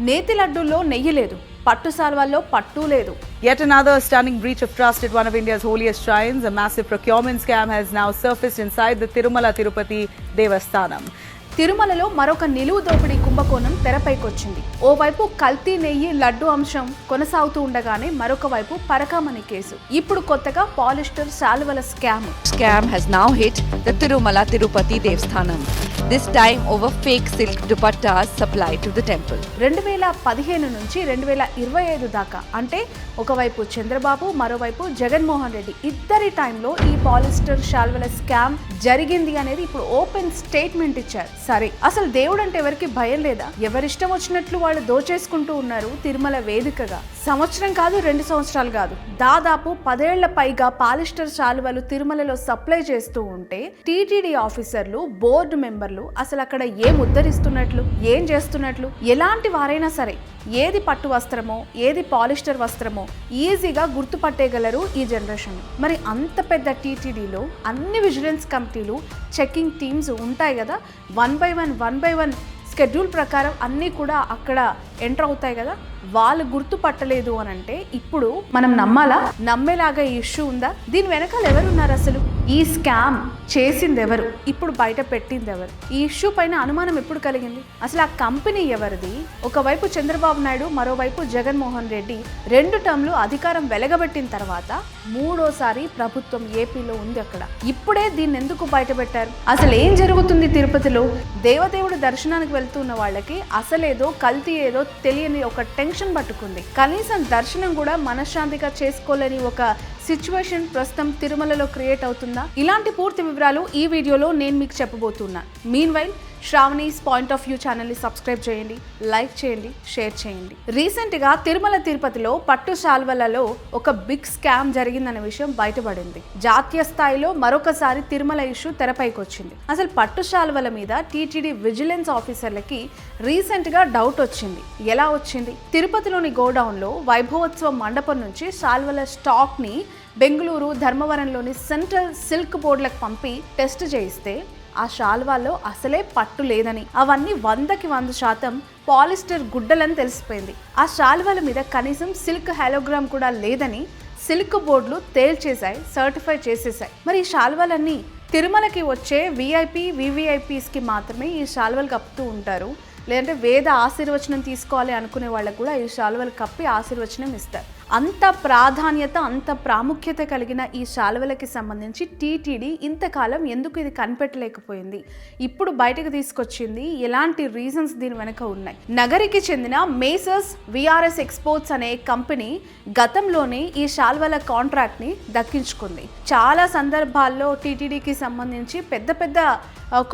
నేతి లడ్డూల్లో నెయ్యి లేదు పట్టు సాల్వాల్లో పట్టు లేదు Yet another stunning breach of trust at one of India's holiest shrines. A massive procurement scam has now surfaced inside the Tirumala Tirupati Devasthanam. తిరుమలలో మరొక నిలువు దోపిడీ కుంభకోణం తెరపైకొచ్చింది ఓవైపు కల్తీ నెయ్యి లడ్డు అంశం కొనసాగుతూ ఉండగానే మరొక వైపు పరకామణి కేసు ఇప్పుడు కొత్తగా polyester శాలువల scam scam has now hit the Tirumala Tirupati Devsthanam, this time over fake silk dupattas supply to the temple రెండు వేల పదిహేను నుంచి రెండు వేల ఇరవై ఐదు దాకా. అంటే ఒకవైపు చంద్రబాబు మరోవైపు జగన్మోహన్ రెడ్డి. ఇద్దరి టైంలో ఈ పాలిస్టర్ శాల్వల స్కామ్ జరిగింది అనేది ఇప్పుడు ఓపెన్ స్టేట్మెంట్ ఇచ్చారు. సరే అసలు దేవుడు అంటే ఎవరికి భయం లేదా? ఎవరిష్టం వచ్చినట్లు వాళ్ళు దోచేసుకుంటూ ఉన్నారు తిరుమల వేదికగా. సంవత్సరం కాదు రెండు సంవత్సరాలు కాదు. దాదాపు పదేళ్ళ పైగా పాలిస్టర్ శాలువలు తిరుమలలో సప్లై చేస్తూ ఉంటే టీటీడీ ఆఫీసర్లు బోర్డు మెంబర్లు అసలు అక్కడ ఏం ఉద్ధరిస్తున్నట్లు ఏం చేస్తున్నట్లు ఎలాంటి వారైనా సరే ఏది పట్టు వస్త్రమో ఏది పాలిస్టర్ వస్త్రమో ఈజీగా గుర్తుపట్టేయగలరు ఈ జనరేషన్. మరి అంత పెద్ద టీటీడీలో అన్ని విజిలెన్స్ కమిటీలు చెకింగ్ టీమ్స్ ఉంటాయి కదా? One by one one by one schedule ప్రకారం అన్నీ కూడా అక్కడ ఎంటర్ అవుతాయి కదా? వాళ్ళు గుర్తుపట్టలేదు అని అంటే ఇప్పుడు మనం నమ్మాలా? నమ్మేలాగా ఈ ఇష్యూ ఉందా? దీని వెనకాల ఎవరున్నారు అసలు? ఈ స్కామ్ చేసింది ఎవరు ఇప్పుడు బయట పెట్టింది ఎవరు ఈ ఇష్యూ పైన అనుమానం ఎప్పుడు కలిగింది? అసలు ఆ కంపెనీ ఎవరిది? ఒకవైపు చంద్రబాబు నాయుడు మరోవైపు జగన్మోహన్ రెడ్డి రెండు టర్మ్లు అధికారం వెలగబెట్టిన తర్వాత మూడోసారి ప్రభుత్వం ఏపీలో ఉంది అక్కడ. ఇప్పుడే దీన్ని ఎందుకు బయట పెట్టారు? అసలు ఏం జరుగుతుంది తిరుపతిలో? దేవదేవుడు దర్శనానికి వెళ్తున్న వాళ్ళకి అసలేదో కల్తీ ఏదో తెలియని ఒక టెన్షన్ పట్టుకుంది. కనీసం దర్శనం కూడా మనశ్శాంతిగా చేసుకోలేని ఒక సిచ్యువేషన్ ప్రస్తుతం తిరుమలలో క్రియేట్ అవుతుందా? ఇలాంటి పూర్తి వివరాలు ఈ వీడియోలో నేను మీకు చెప్పబోతున్నా. Meanwhile Shravani's point of view ఛానల్ని సబ్స్క్రైబ్ చేయండి లైక్ చేయండి షేర్ చేయండి. రీసెంట్గా తిరుమల తిరుపతిలో పట్టు శాల్వలలో ఒక బిగ్ స్కామ్ జరిగిందనే విషయం బయటపడింది. జాతీయ స్థాయిలో మరొకసారి తిరుమల ఇష్యూ తెరపైకి వచ్చింది అసలు పట్టు శాల్వల మీద టీటీడీ విజిలెన్స్ ఆఫీసర్లకి రీసెంట్గా డౌట్ వచ్చింది. ఎలా వచ్చింది? తిరుపతిలోని గోడౌన్లో వైభవోత్సవ మండపం నుంచి శాల్వల స్టాక్ని బెంగళూరు ధర్మవరంలోని సెంట్రల్ సిల్క్ బోర్డులకు పంపి టెస్ట్ చేయిస్తే ఆ శాల్వాలో అసలే పట్టు లేదని. అవన్నీ వందకి వంద శాతం పాలిస్టర్ గుడ్డలని తెలిసిపోయింది. ఆ శాల్వాల మీద కనీసం సిల్క్ హాలోగ్రామ్ కూడా లేదని సిల్క్ బోర్డులు తేల్చేశాయి సర్టిఫై చేసేసాయి మరి ఈ శాల్వాలన్నీ తిరుమలకి వచ్చే విఐపి వివిఐపీస్కి మాత్రమే ఈ శాల్వాలు కప్పుతూ ఉంటారు. లేదంటే వేద ఆశీర్వచనం తీసుకోవాలి అనుకునే వాళ్ళకు కూడా ఈ శాలువలు కప్పి ఆశీర్వచనం ఇస్తారు. అంత ప్రాధాన్యత అంత ప్రాముఖ్యత కలిగిన ఈ శాలువలకి సంబంధించి టీటీడీ ఇంతకాలం ఎందుకు ఇది కనిపెట్టలేకపోయింది? ఇప్పుడు బయటకు తీసుకొచ్చింది ఎలాంటి రీజన్స్ దీని వెనుక ఉన్నాయి? నగరికి చెందిన మేసర్స్ విఆర్ఎస్ ఎక్స్పోర్ట్స్ అనే కంపెనీ గతంలోనే ఈ శాల్వల కాంట్రాక్ట్ని దక్కించుకుంది. చాలా సందర్భాల్లో టీటీడీకి సంబంధించి పెద్ద పెద్ద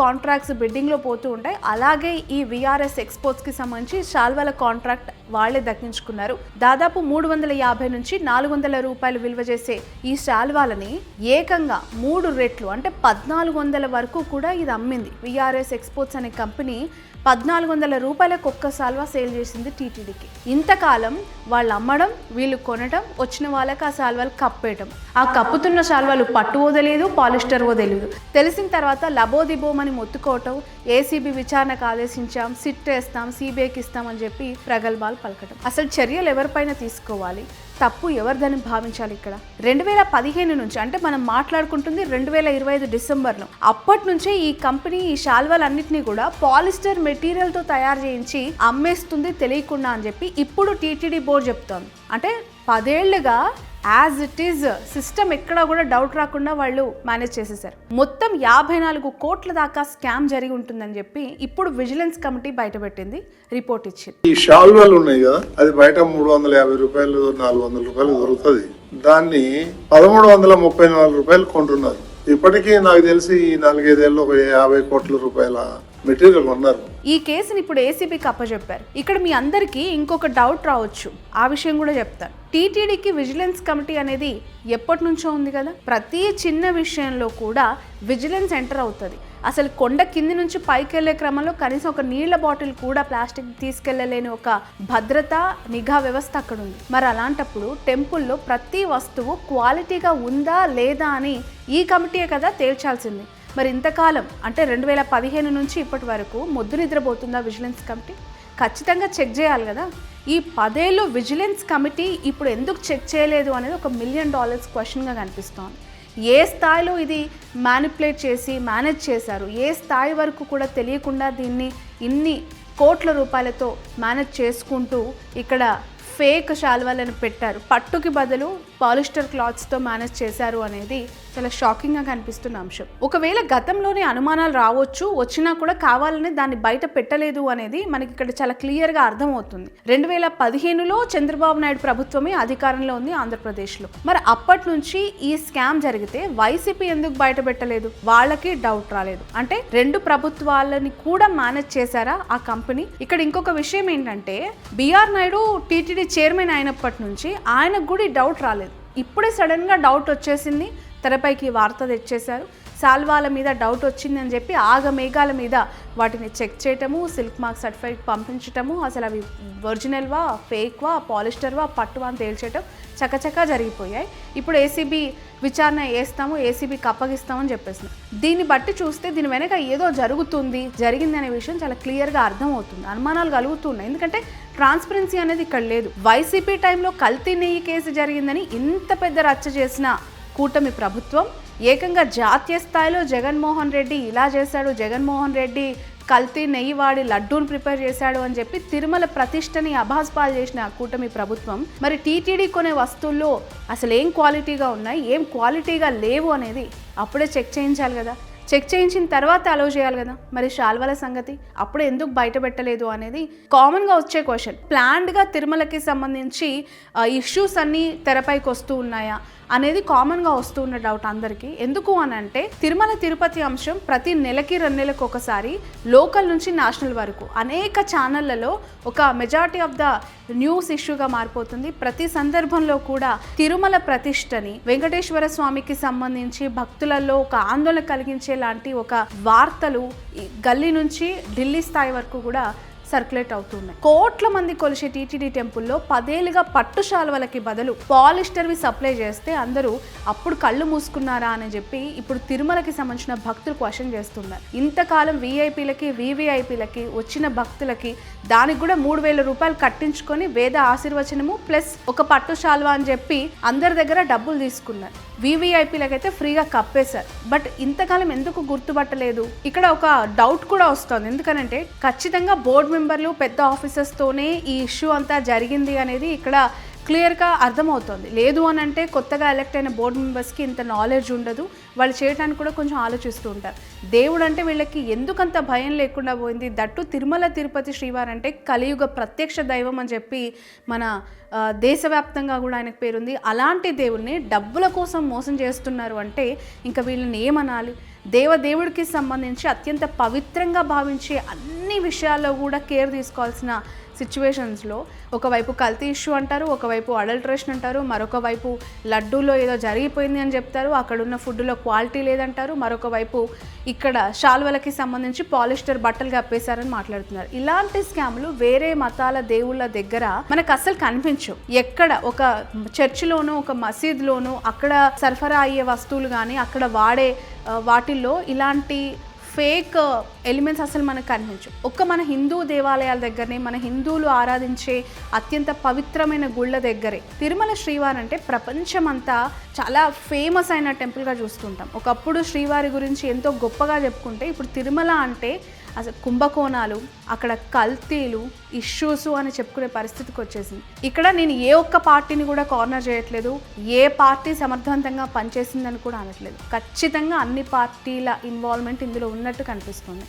కాంట్రాక్ట్స్ బిడ్డింగ్లో పోతూ ఉంటాయి. అలాగే ఈ విఆర్ఎస్ ఎక్స్పోర్ట్స్కి సంబంధించి శాల్వల కాంట్రాక్ట్ వాళ్ళే దక్కించుకున్నారు. దాదాపు మూడు వందల యాభై నుంచి నాలుగు వందల రూపాయలు విలువ చేసే ఈ శాల్వాలని ఏకంగా మూడు రెట్లు అంటే పద్నాలుగు వందల వరకు కూడా ఇది అమ్మింది. విఆర్ఎస్ ఎక్స్పోర్ట్స్ అనే కంపెనీ పద్నాలుగు వందల రూపాయలకు ఒక్క సాల్వా సేల్ చేసింది టీటీడీకి ఇంతకాలం వాళ్ళు అమ్మడం వీళ్ళు కొనడం వచ్చిన వాళ్ళకి ఆ శాల్వాలు కప్పేయటం. ఆ కప్పుతున్న శాల్వాలు పట్టువో తెలియదు పాలిస్టర్వో తెలియదు తెలిసిన తర్వాత లబోదిబోమని మొత్తుకోవటం ఏసీబీ విచారణకు ఆదేశించాం సిట్ వేస్తాం సిబిఐకి ఇస్తామని చెప్పి ప్రగల్భాలు పలకటం. అసలు చర్యలు ఎవరిపైన తీసుకోవాలి? తప్పు ఎవరిదని భావించాలి ఇక్కడ? రెండు వేల పదిహేను నుంచి అంటే మనం మాట్లాడుకుంటుంది రెండు వేల ఇరవై ఐదు డిసెంబర్లో. అప్పటి నుంచే ఈ కంపెనీ ఈ శాల్వాలన్నింటినీ కూడా పాలిస్టర్ మెటీరియల్తో తయారు చేయించి అమ్మేస్తుంది తెలియకుండా అని చెప్పి ఇప్పుడు టీటీడీ బోర్డు చెప్తోంది. అంటే పదేళ్ళుగా యాజ్ ఇట్ ఈజ్ సిస్టమ్ ఎక్కడా కూడా డౌట్ రాకుండా వాళ్ళు మేనేజ్ చేసేసారు మొత్తం యాభై నాలుగు కోట్ల దాకా స్కామ్ జరిగి ఉంటుందని చెప్పి ఇప్పుడు విజిలెన్స్ కమిటీ బయటపెట్టింది రిపోర్ట్ ఇచ్చింది. ఈ షాల్వలు ఉన్నాయి కదా అది బయట మూడు వందల యాభై రూపాయలు నాలుగు వందల రూపాయలు దొరుకుతుంది. దాన్ని పదమూడు వందల ముప్పై నాలుగు రూపాయలు కొంటున్నారు. ఇప్పటికీ నాకు తెలిసి ఈ నాలుగైదేళ్ళు ఒక యాభై కోట్ల రూపాయల మెటీరియల్ ఉన్నారు ఈ కేసుని ఇప్పుడు ఏసీబీకి అప్పచెప్పారు ఇక్కడ మీ అందరికీ ఇంకొక డౌట్ రావచ్చు. ఆ విషయం కూడా చెప్తాను టీటీడీకి విజిలెన్స్ కమిటీ అనేది ఎప్పటి నుంచో ఉంది కదా? ప్రతి చిన్న విషయంలో కూడా విజిలెన్స్ ఎంటర్ అవుతుంది. అసలు కొండ కింది నుంచి పైకి వెళ్ళే క్రమంలో కనీసం ఒక నీళ్ళ బాటిల్ కూడా ప్లాస్టిక్ తీసుకెళ్ళలేని ఒక భద్రత నిఘా వ్యవస్థ అక్కడ ఉంది. మరి అలాంటప్పుడు టెంపుల్లో ప్రతి వస్తువు క్వాలిటీగా ఉందా లేదా అని ఈ కమిటీయే కదా తేల్చాల్సింది. మరి ఇంతకాలం అంటే రెండు వేల పదిహేను నుంచి ఇప్పటి వరకు మొద్దు నిద్రపోతుందా విజిలెన్స్ కమిటీ? ఖచ్చితంగా చెక్ చేయాలి కదా. ఈ పదేళ్ళు విజిలెన్స్ కమిటీ ఇప్పుడు ఎందుకు చెక్ చేయలేదు అనేది ఒక మిలియన్ డాలర్స్ క్వశ్చన్గా కనిపిస్తోంది. ఏ స్థాయిలో ఇది మ్యానిపులేట్ చేసి మేనేజ్ చేశారు? ఏ స్థాయి వరకు కూడా తెలియకుండా దీన్ని ఇన్ని కోట్ల రూపాయలతో మేనేజ్ చేసుకుంటూ ఇక్కడ ఫేక్ శాల్వాలను పెట్టారు. పట్టుకి బదులు పాలిస్టర్ క్లాత్స్తో మేనేజ్ చేశారు అనేది చాలా షాకింగ్గా కనిపిస్తున్న అంశం. ఒకవేళ గతంలోనే అనుమానాలు రావచ్చు వచ్చినా కూడా కావాలని దాన్ని బయట పెట్టలేదు అనేది మనకి ఇక్కడ చాలా క్లియర్గా అర్థమవుతుంది. రెండు వేల పదిహేనులో చంద్రబాబు నాయుడు ప్రభుత్వమే అధికారంలో ఉంది ఆంధ్రప్రదేశ్లో. మరి అప్పటి నుంచి ఈ స్కామ్ జరిగితే వైసీపీ ఎందుకు బయట పెట్టలేదు? వాళ్ళకి డౌట్ రాలేదు. అంటే రెండు ప్రభుత్వాలని కూడా మేనేజ్ చేశారా ఆ కంపెనీ ఇక్కడ ఇంకొక విషయం ఏంటంటే బీఆర్ నాయుడు టీటీడీ చైర్మన్ అయినప్పటి నుంచి ఆయనకు కూడా డౌట్ రాలేదు. ఇప్పుడే సడన్గా డౌట్ వచ్చేసింది తెరపైకి వార్త తెచ్చేశారు. సాల్వాల మీద డౌట్ వచ్చింది అని చెప్పి ఆగ మేఘాల మీద వాటిని చెక్ చేయటము సిల్క్ మార్క్ సర్టిఫైడ్ పంపించటము అసలు అవి ఒరిజినల్వా ఫేక్వా పాలిస్టర్వా పట్టువా అని తేల్చేయటం చకచకా జరిగిపోయాయి. ఇప్పుడు ఏసీబీ విచారణ వేస్తాము ఏసీబీకి అప్పగిస్తామని చెప్పేసి దీన్ని బట్టి చూస్తే దీని వెనక ఏదో జరుగుతుంది జరిగింది అనే విషయం చాలా క్లియర్గా అర్థమవుతుంది అనుమానాలు కలుగుతున్నాయి. ఎందుకంటే ట్రాన్స్పరెన్సీ అనేది ఇక్కడ లేదు. వైసీపీ టైంలో కల్తీ నెయ్యి కేసు జరిగిందని ఇంత పెద్ద రచ్చ చేసిన కూటమి ప్రభుత్వం ఏకంగా జాతీయ స్థాయిలో జగన్మోహన్ రెడ్డి ఇలా చేశాడు జగన్మోహన్ రెడ్డి కల్తీ నెయ్యి వాడి లడ్డూను ప్రిపేర్ చేశాడు అని చెప్పి తిరుమల ప్రతిష్టని అభాస్పాలు చేసిన కూటమి ప్రభుత్వం. మరి టీటీడీ కొనే వస్తువుల్లో అసలు ఏం క్వాలిటీగా ఉన్నాయి ఏం క్వాలిటీగా లేవు అనేది అప్పుడే చెక్ చేయించాలి కదా. చెక్ చేయించిన తర్వాత అలో చేయాలి కదా. మరి శాల్వల సంగతి అప్పుడు ఎందుకు బయట పెట్టలేదు అనేది కామన్గా వచ్చే క్వశ్చన్. ప్లాన్డ్గా తిరుమలకి సంబంధించి ఇష్యూస్ అన్నీ తెరపైకి వస్తూ ఉన్నాయా? అనేది కామన్గా వస్తున్న డౌట్ అందరికీ. ఎందుకు అని అంటే తిరుమల తిరుపతి అంశం ప్రతి నెలకి రెండు నెలలకు ఒకసారి లోకల్ నుంచి నేషనల్ వరకు. అనేక ఛానళ్ళలో ఒక మెజారిటీ ఆఫ్ ద న్యూస్ ఇష్యూగా మారిపోతుంది. ప్రతి సందర్భంలో కూడా తిరుమల ప్రతిష్టని వెంకటేశ్వర స్వామికి సంబంధించి భక్తులలో ఒక ఆందోళన కలిగించే లాంటి ఒక వార్తలు గల్లీ నుంచి ఢిల్లీ స్థాయి వరకు కూడా సర్క్యులేట్ అవుతున్నాయి. కోట్ల మంది కొలిసే టీటీడీ టెంపుల్లో పదేళ్ళుగా పట్టు శాలువలకి బదులు పాలిస్టర్వి సప్లై చేస్తే అందరూ అప్పుడు కళ్ళు మూసుకున్నారా అని చెప్పి ఇప్పుడు తిరుమలకి సంబంధించిన భక్తులు క్వశ్చన్ చేస్తున్నారు. ఇంతకాలం వీఐపీలకి వీవీఐపీలకి వచ్చిన భక్తులకి దానికి కూడా మూడు వేల రూపాయలు కట్టించుకొని వేద ఆశీర్వచనము ప్లస్ ఒక పట్టు శాలువా అని చెప్పి అందరి దగ్గర డబ్బులు తీసుకున్నారు. వీవీఐపీలకు అయితే ఫ్రీగా కప్పేశారు. బట్ ఇంతకాలం ఎందుకు గుర్తుపట్టలేదు? ఇక్కడ ఒక డౌట్ కూడా వస్తుంది. ఎందుకనంటే ఖచ్చితంగా బోర్డు మెంబర్లు పెద్ద ఆఫీసర్స్తోనే ఈ ఇష్యూ అంతా జరిగింది అనేది ఇక్కడ క్లియర్గా అర్థమవుతుంది. లేదు అని అంటే కొత్తగా ఎలక్ట్ అయిన బోర్డు మెంబర్స్కి ఇంత నాలెడ్జ్ ఉండదు. వాళ్ళు చేయడానికి కూడా కొంచెం ఆలోచిస్తూ ఉంటారు. దేవుడు అంటే వీళ్ళకి ఎందుకంత భయం లేకుండా పోయింది? దట్టు తిరుమల తిరుపతి శ్రీవారు అంటే కలియుగ ప్రత్యక్ష దైవం అని చెప్పి మన దేశవ్యాప్తంగా కూడా ఆయనకు పేరుంది. అలాంటి దేవుడిని డబ్బుల కోసం మోసం చేస్తున్నారు అంటే ఇంకా వీళ్ళని ఏమనాలి? దేవదేవుడికి సంబంధించి అత్యంత పవిత్రంగా భావించే అన్ని విషయాల్లో కూడా కేర్ తీసుకోవాల్సిన సిచ్యువేషన్స్లో ఒకవైపు కల్తీ ఇష్యూ అంటారు ఒకవైపు అడల్ట్రేషన్ అంటారు మరొక వైపు లడ్డూలో ఏదో జరిగిపోయింది అని చెప్తారు అక్కడ ఉన్న ఫుడ్లో క్వాలిటీ లేదంటారు మరొక వైపు ఇక్కడ శాల్వలకి సంబంధించి పాలిస్టర్ బట్టలు కప్పేశారని మాట్లాడుతున్నారు. ఇలాంటి స్కామ్లు వేరే మతాల దేవుళ్ళ దగ్గర మనకు అస్సలు కనిపించవు. ఎక్కడ ఒక చర్చిలోను ఒక మసీద్లోను అక్కడ సరఫరా అయ్యే వస్తువులు కానీ అక్కడ వాడే వాటిల్లో ఇలాంటి ఫేక్ uh, ఎలిమెంట్స్ అసలు మనకు కనిపించు ఒక్క మన హిందూ దేవాలయాల దగ్గరనే మన హిందువులు ఆరాధించే అత్యంత పవిత్రమైన గుళ్ళ దగ్గరే. తిరుమల శ్రీవారు అంటే ప్రపంచమంతా చాలా ఫేమస్ అయిన టెంపుల్గా చూస్తుంటాం. ఒకప్పుడు శ్రీవారి గురించి ఎంతో గొప్పగా చెప్పుకుంటే ఇప్పుడు తిరుమల అంటే అసలు కుంభకోణాలు అక్కడ కల్తీలు ఇష్యూస్ అని చెప్పుకునే పరిస్థితికి వచ్చేసింది. ఇక్కడ నేను ఏ ఒక్క పార్టీని కూడా కార్నర్ చేయట్లేదు ఏ పార్టీ సమర్థవంతంగా పనిచేసిందని కూడా అనట్లేదు. ఖచ్చితంగా అన్ని పార్టీల ఇన్వాల్వ్మెంట్ ఇందులో ఉన్నట్టు కనిపిస్తుంది.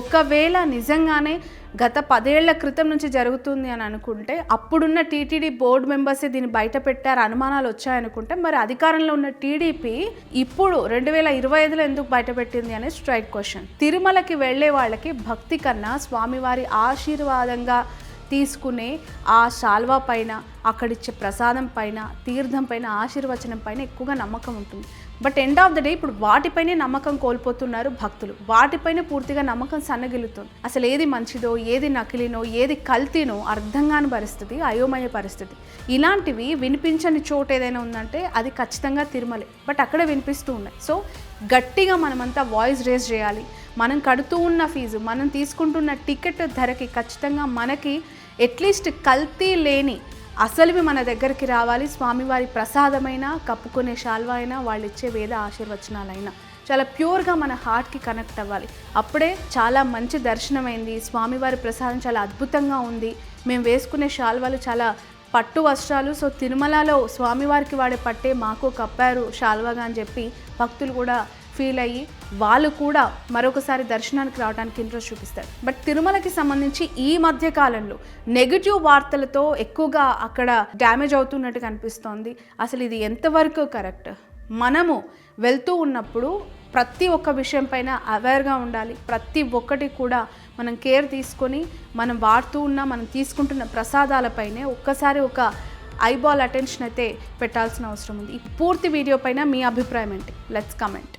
ఒకవేళ నిజంగానే గత పదేళ్ళ క్రితం నుంచి జరుగుతుంది అని అనుకుంటే అప్పుడున్న టీటీడీ బోర్డు మెంబర్సే దీన్ని బయట పెట్టారు అనుమానాలు వచ్చాయనుకుంటే మరి అధికారంలో ఉన్న టీడీపీ ఇప్పుడు రెండు వేల ఇరవై ఐదులో ఎందుకు బయటపెట్టింది అనే స్ట్రైట్ క్వశ్చన్. తిరుమలకి వెళ్ళే వాళ్ళకి భక్తి కన్నా స్వామివారి ఆశీర్వాదంగా తీసుకునే ఆ శాల్వా పైన అక్కడిచ్చే ప్రసాదం పైన తీర్థం పైన ఆశీర్వచనం పైన ఎక్కువగా నమ్మకం ఉంటుంది. But end of the day ఇప్పుడు వాటిపైనే నమ్మకం కోల్పోతున్నారు భక్తులు. వాటిపైన పూర్తిగా నమ్మకం సన్నగిలుతుంది అసలు ఏది మంచిదో ఏది నకిలీనో ఏది కల్తీనో అర్థం కాని పరిస్థితి అయోమయ పరిస్థితి. ఇలాంటివి వినిపించని చోటు ఏదైనా ఉందంటే అది ఖచ్చితంగా తిరుమలే. బట్ అక్కడ వినిపిస్తూ ఉన్నాయి. సో గట్టిగా మనమంతా వాయిస్ రేస్ చేయాలి. మనం కడుతూ ఉన్న ఫీజు మనం తీసుకుంటున్న టికెట్ ధరకి ఖచ్చితంగా మనకి అట్లీస్ట్ కల్తీ లేని అసలువి మన దగ్గరికి రావాలి. స్వామివారి ప్రసాదమైన కప్పుకునే శాల్వా అయినా వాళ్ళు ఇచ్చే వేద ఆశీర్వచనాలైనా. చాలా ప్యూర్గా మన హార్ట్కి కనెక్ట్ అవ్వాలి. అప్పుడే చాలా మంచి దర్శనమైంది. స్వామివారి ప్రసాదం చాలా అద్భుతంగా ఉంది. మేము వేసుకునే శాల్వాలు చాలా పట్టు వస్త్రాలు. సో తిరుమలలో స్వామివారికి వాడే పట్టే మాకు కప్పారు శాల్వాగా అని చెప్పి భక్తులు కూడా ఫీల్ అయ్యి వాళ్ళు కూడా మరొకసారి దర్శనానికి రావడానికి ఇంట్రెస్ట్ చూపిస్తారు. బట్ తిరుమలకి సంబంధించి ఈ మధ్య కాలంలో నెగిటివ్ వార్తలతో ఎక్కువగా అక్కడ డ్యామేజ్ అవుతున్నట్టు కనిపిస్తోంది. అసలు ఇది ఎంతవరకు కరెక్ట్? మనము వెళ్తూ ఉన్నప్పుడు ప్రతి ఒక్క విషయం పైన అవేర్గా ఉండాలి. ప్రతి ఒక్కటి కూడా మనం కేర్ తీసుకొని మనం వాడుతూ ఉన్న మనం తీసుకుంటున్న ప్రసాదాలపైనే ఒక్కసారి ఒక ఐబాల్ అటెన్షన్ అయితే పెట్టాల్సిన అవసరం ఉంది. ఈ పూర్తి వీడియో పైన మీ అభిప్రాయం ఏంటి? Let's comment.